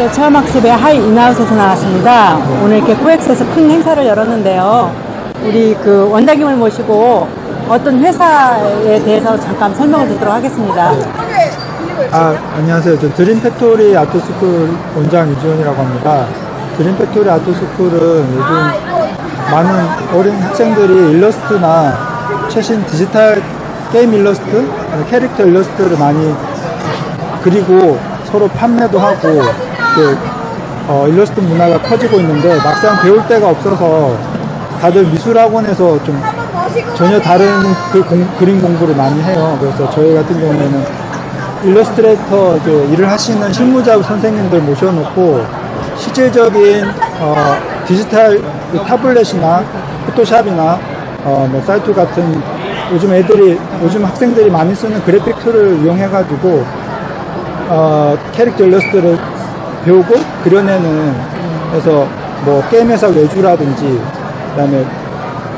네, 체험학습의 하이 인하우스에서 나왔습니다. 오늘 이렇게 코엑스에서 큰 행사를 열었는데요. 우리 그 원장님을 모시고 어떤 회사에 대해서 잠깐 설명을 듣도록 하겠습니다. 아, 안녕하세요. 저 드림 팩토리 아트스쿨 원장 유지원이라고 합니다. 드림 팩토리 아트스쿨은 요즘 많은 어린 학생들이 일러스트나 최신 디지털 게임 일러스트, 캐릭터 일러스트를 많이 그리고 서로 판매도 하고 이렇게 어, 일러스트 문화가 커지고 있는데 막상 배울 데가 없어서 다들 미술학원에서 좀 전혀 다른 그 공- 그림 공부를 많이 해요. 그래서 저희 같은 경우에는 일러스트레이터 일을 하시는 실무자 선생님들 모셔놓고 실질적인 어, 디지털 그 타블렛이나 포토샵이나 어, 뭐 사이트 같은 요즘 애들이 요즘 학생들이 많이 쓰는 그래픽 툴을 이용해가지고 어, 캐릭터 일러스트를 배우고 그려내는 그래서 뭐 게임 회사 외주라든지 그다음에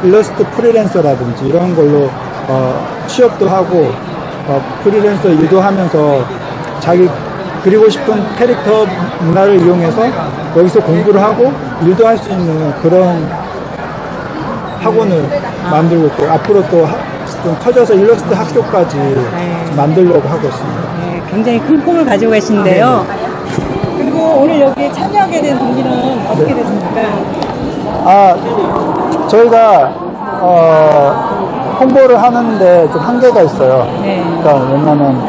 일러스트 프리랜서라든지 이런 걸로 어, 취업도 하고 어, 프리랜서 일도 하면서 자기 그리고 싶은 캐릭터 문화를 이용해서 여기서 공부를 하고 일도 할 수 있는 그런 학원을 만들고 있고 앞으로 또좀 커져서 일러스트 학교까지 만들려고 하고 있습니다. 네, 굉장히 큰 꿈을 가지고 계신데요. 그리고 오늘 여기 참여하게 된 동기는 어떻게 됐습니까? 아, 저희가 어, 홍보를 하는데 좀 한계가 있어요. 네. 그러니까 왜냐면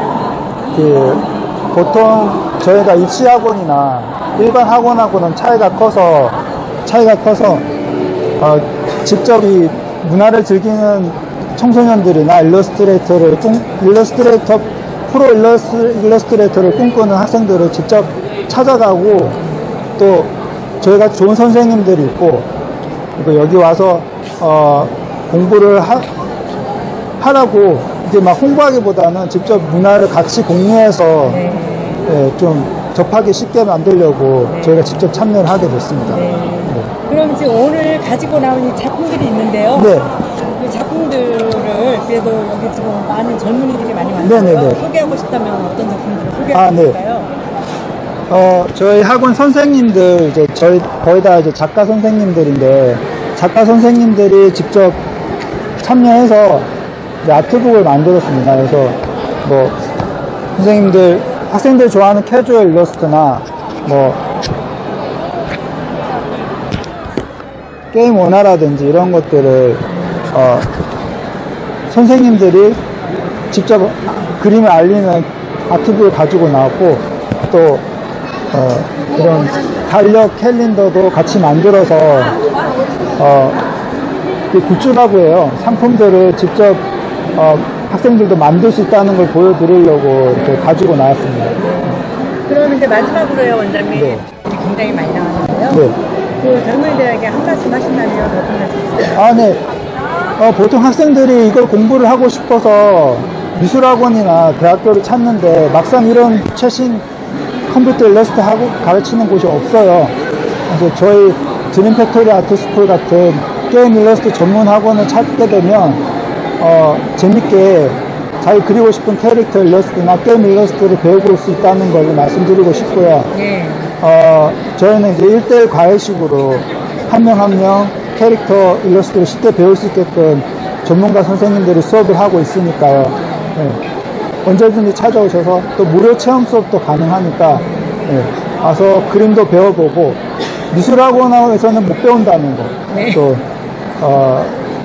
그 보통 저희가 입시 학원이나 일반 학원하고는 차이가 커서 차이가 커서 어, 직접 이 문화를 즐기는 청소년들이나 일러스트레이터를 꿈, 일러스트레이터 프로 일러스, 일러스트레이터를 꿈꾸는 학생들을 직접 찾아가고 또 저희가 좋은 선생님들이 있고 그리고 여기 와서 어, 공부를 하, 하라고 이제 막 홍보하기보다는 직접 문화를 같이 공유해서 예, 좀 접하기 쉽게 만들려고 저희가 직접 참여를 하게 됐습니다. 네. 그럼 지금 오늘 가지고 나온 이 작품들이 있는데요. 네. 그 작품들을 그래도 여기 지금 많은 젊은이들이 많이 왔어요. 네네네. 소개하고 싶다면 어떤 작품들을 아, 소개할 수 네. 어, 저희 학원 선생님들, 이제 저희 거의 다 이제 작가 선생님들인데, 작가 선생님들이 직접 참여해서 아트북을 만들었습니다. 그래서 뭐, 선생님들, 학생들 좋아하는 캐주얼 일러스트나, 뭐, 게임 원화라든지 이런 것들을, 어, 선생님들이 직접 그림을 알리는 아트북을 가지고 나왔고, 또, 어, 이런 달력 캘린더도 같이 만들어서 어, 그 굿즈라고 해요. 상품들을 직접 어, 학생들도 만들 수 있다는 걸 보여드리려고 이렇게 가지고 나왔습니다. 그럼 이제 마지막으로요, 원장님. 네. 굉장히 많이 나왔는데요. 네. 그 젊은이들에게 한 말씀 하신다면 어떤 말씀? 아, 네. 어, 보통 학생들이 이걸 공부를 하고 싶어서 미술학원이나 대학교를 찾는데 막상 이런 최신 컴퓨터 일러스트 하고 가르치는 곳이 없어요. 그래서 저희 드림 팩토리 아트 스쿨 같은 게임 일러스트 전문 학원을 찾게 되면 어, 재밌게 자기 그리고 싶은 캐릭터 일러스트나 게임 일러스트를 배워볼 수 있다는 걸 말씀드리고 싶고요. 네. 어, 저희는 이제 1대1 과외식으로 한 명 한명 캐릭터 일러스트를 쉽게 배울 수 있게끔 전문가 선생님들이 수업을 하고 있으니까요. 예. 언제든지 찾아오셔서 또 무료 체험 수업도 가능하니까 예. 와서 그림도 배워보고 미술학원에서는 못 배운다는 거. 네. 또 어,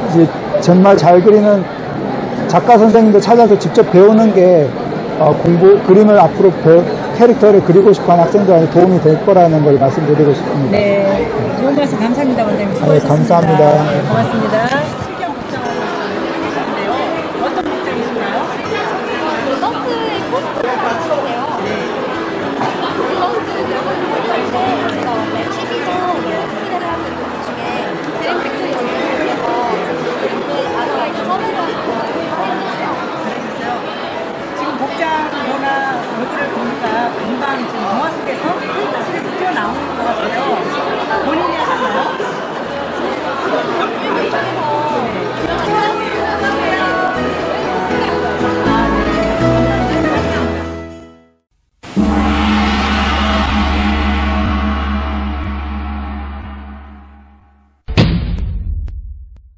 이제 정말 잘 그리는 작가 선생님들 찾아서 직접 배우는 게 어, 공부 그림을 앞으로 배- 캐릭터를 그리고 싶어하는 학생들한테 도움이 될 거라는 걸 말씀드리고 싶습니다. 네. 좋은 말씀 감사합니다, 원장님. 아, 네, 감사합니다. 네, 고맙습니다.